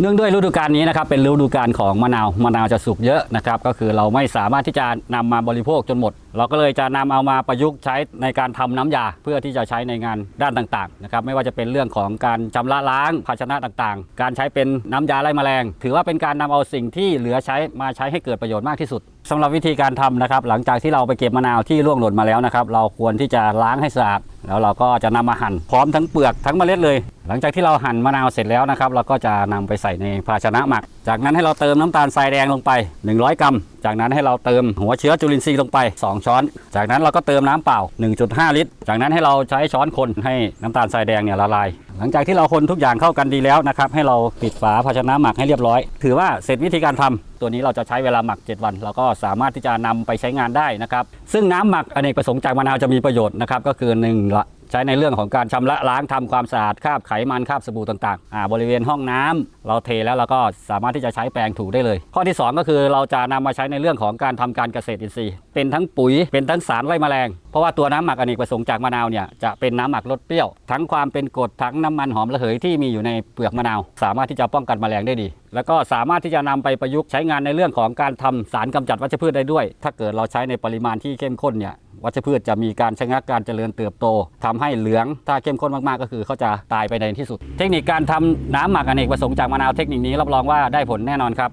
เนื่องด้วยฤดูกาลนี้นะครับเป็นฤดูกาลของมะนาวมะนาวจะสุกเยอะนะครับก็คือเราไม่สามารถที่จะนำมาบริโภคจนหมด เราก็เลยจะนำเอามาประยุกต์ใช้ในการทำน้ำยาเพื่อที่จะใช้ในงานด้านต่างๆนะครับไม่ว่าจะเป็นเรื่องของการชำระล้างภาชนะต่างๆ การใช้เป็นน้ำยาไล่แมลง ถือว่าเป็นการนำเอาสิ่งที่เหลือใช้มาใช้ให้เกิดประโยชน์มากที่สุดสำหรับวิธีการทำนะครับหลังจากที่เราไปเก็บมะนาวที่ร่วงหล่นมาแล้วนะครับเราควรที่จะล้างให้สะอาดแล้วเราก็จะนำมาหั่นพร้อมทั้งเปลือกทั้งเมล็ดเลย หลังจากที่เราหั่นมะนาวเสร็จแล้วนะครับ เราก็จะนำไปใส่ในภาชนะหมัก จากนั้นให้เราเติมน้ำตาลทรายแดงลงไป 100 กรัม จากนั้นให้เราเติมหัวเชื้อจุลินทรีย์ลงไป 2 ช้อน จากนั้นเราก็เติมน้ำเปล่า 1.5 ลิตร จากนั้นให้เราใช้ช้อนคนให้น้ำตาลทรายแดงเนี่ยละลาย หลังจากที่เราคนทุกอย่างเข้ากันดีแล้วนะครับ ให้เราปิดฝาภาชนะหมักให้เรียบร้อย ถือว่าเสร็จวิธีการทำตัวนี้เราจะใช้เวลาหมัก 7 วัน เราก็สามารถที่จะนำไปใช้งานได้นะครับ ซึ่งน้ำหมักอเนกประสงค์จากมะนาวจะมีประโยชน์นะครับก็คือหนึ่งละ ใช้ในเรื่องของการชำระล้างทำความสะอาดคราบไขมันคราบสบู่ต่างๆอ่าบริเวณห้องน้ำเราเทแล้วเราก็สามารถที่จะใช้แปรงถูได้เลย ข้อที่ 2 ก็คือเราจะนำมาใช้ในเรื่องของการทำการเกษตรอินทรีย์ เป็นทั้งปุ๋ยเป็นทั้งสารไล่แมลง เพราะว่าตัวน้ำหมักอเนกประสงค์จากมะนาวเนี่ยจะเป็นน้ำหมักรสเปรี้ยว ทั้งความเป็นกรดทั้งน้ำมันหอมระเหยที่มีอยู่ในเปลือกมะนาว สามารถที่จะป้องกันแมลงได้ดี แล้วก็สามารถที่จะนำไปประยุกต์ใช้งานในเรื่องของการทำสารกำจัดวัชพืชได้ด้วย ถ้าเกิดเราใช้ในปริมาณที่เข้มข้นเนี่ย วัชพืชจะมีการชะงักการเจริญเติบโตทำให้เหลืองถ้าเข้มข้นมาก ๆ ก็คือเขาจะตายไปในที่สุด เทคนิคการทำน้ำหมักอเนกประสงค์จากมะนาวเทคนิคนี้รับรองว่าได้ผลแน่นอนครับ